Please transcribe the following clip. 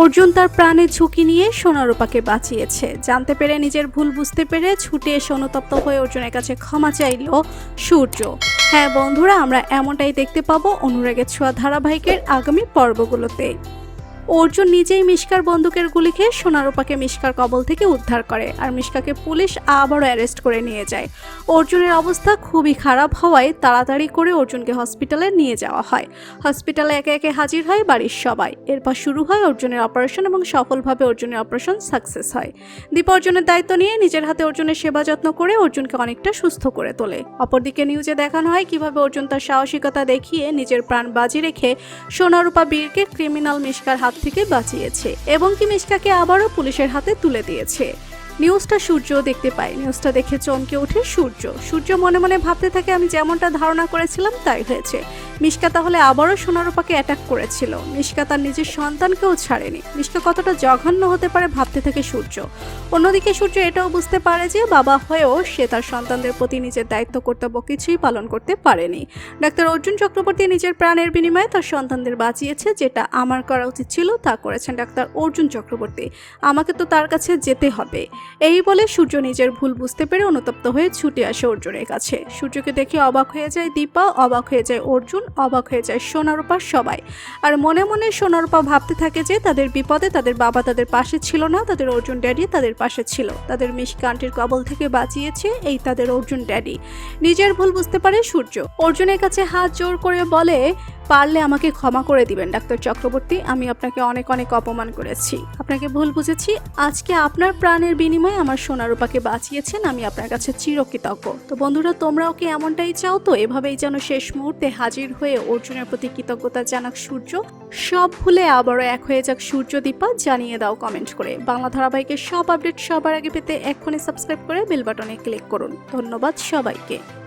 অর্জুন তার প্রাণের ঝুঁকি নিয়ে সোনারূপাকে বাঁচিয়েছে। জানতে পেরে নিজের ভুল বুঝতে পেরে ছুটে এসে অনুতপ্ত হয়ে অর্জুনের কাছে ক্ষমা চাইল সূর্য। হ্যাঁ বন্ধুরা, আমরা এমনটাই দেখতে পাবো অনুরাগের ছোঁয়া ধারাবাহিকের আগামী পর্বগুলোতে। অর্জুন নিজেই মিশকার বন্দুকের গুলি খেয়ে সোনারূপাকে মিশকার কবল থেকে উদ্ধার করে আর মিশকাকে পুলিশ আবারও অ্যারেস্ট করে নিয়ে যায়। অর্জুনের অবস্থা খুবই খারাপ হওয়ায় তাড়াতাড়ি করে অর্জুনকে হসপিটালে নিয়ে যাওয়া হয়। হসপিটালে একে একে হাজির হয় বাড়ির সবাই। এরপর শুরু হয় অর্জুনের অপারেশন এবং সফলভাবে অর্জুনের অপারেশন সাকসেস হয়। দীপা অর্জুনের দায়িত্ব নিয়ে নিজের হাতে অর্জুনের সেবা যত্ন করে অর্জুনকে অনেকটা সুস্থ করে তোলে। অপরদিকে নিউজে দেখানো হয় কীভাবে অর্জুন তার সাহসিকতা দেখিয়ে নিজের প্রাণ বাজি রেখে সোনারূপা বীরকে ক্রিমিনাল মিশকার হাত থেকে বাঁচিয়েছে এবং কি মিশকাকে আবারও পুলিশের হাতে তুলে দিয়েছে। নিউজটা সূর্য দেখতে পায়। নিউজটা দেখে চমকে ওঠে সূর্য। সূর্য মনে মনে ভাবতে থাকে, আমি যেমনটা ধারণা করেছিলাম, তাই হয়েছে। মিশকা তাহলে আবারও সোনারূপাকে অ্যাটাক করেছিল। মিশকা তার নিজের সন্তানকেও ছাড়েনি। মিশকা কতটা জঘন্য হতে পারে ভাবতে থাকে সূর্য। অন্যদিকে সূর্য এটাও বুঝতে পারে যে বাবা হয়েও সে তার সন্তানদের প্রতি নিজের দায়িত্ব, কর্তব্য কিছুই পালন করতে পারেনি। ডাক্তার অর্জুন চক্রবর্তী নিজের প্রাণের বিনিময়ে তার সন্তানদের বাঁচিয়েছে, যেটা আমার করা উচিত ছিল, তা করেছেন ডাক্তার অর্জুন চক্রবর্তী। আমাকে তো তার কাছে যেতে হবে। এই বলে সূর্য নিজের ভুল বুঝতে পেরে অনুতপ্ত হয়ে ছুটে আসে অর্জুনের কাছে। সূর্যকে দেখে অবাক হয়ে যায় দীপা, অবাক হয়ে যায় অর্জুন অবাক হয়ে যায় সোনারূপা সবাই। আর মনে মনে সোনারূপা ভাবতে থাকে যে তাদের বিপদে তাদের বাবা তাদের পাশে ছিল না, তাদের অর্জুন ড্যাডি তাদের পাশে ছিল। তাদের মিশকা আন্টির কবল থেকে বাঁচিয়েছে এই তাদের অর্জুন ড্যাডি। নিজের ভুল বুঝতে পারে সূর্য। অর্জুনের কাছে হাত জোর করে বলে, পারলে আমাকে ক্ষমা করে দিবেন, ডাক্তার চক্রবর্তী। আমি আপনাকে অনেক অনেক অপমান করেছি। আপনাকে ভুল বুঝেছি। আজকে আপনার প্রাণের বিনিময়ে আমার সোনারূপাকে বাঁচিয়েছেন। আমি আপনার কাছে চিরকৃতজ্ঞ। তো বন্ধুরা, তোমরাও কি এমনটাই চাও? তো এভাবেই যেন শেষ মুহূর্তে হাজির হয়ে অর্জুনের প্রতি কৃতজ্ঞতা জানাক সূর্য। সব ভুলে আবারও এক হয়ে যাক সূর্য দীপা, জানিয়ে দাও কমেন্ট করে। বাংলা ধারাবাহিকের সব আপডেট সবার আগে পেতে এক্ষুনি সাবস্ক্রাইব করে বেল বাটনে ক্লিক করুন। ধন্যবাদ সবাইকে।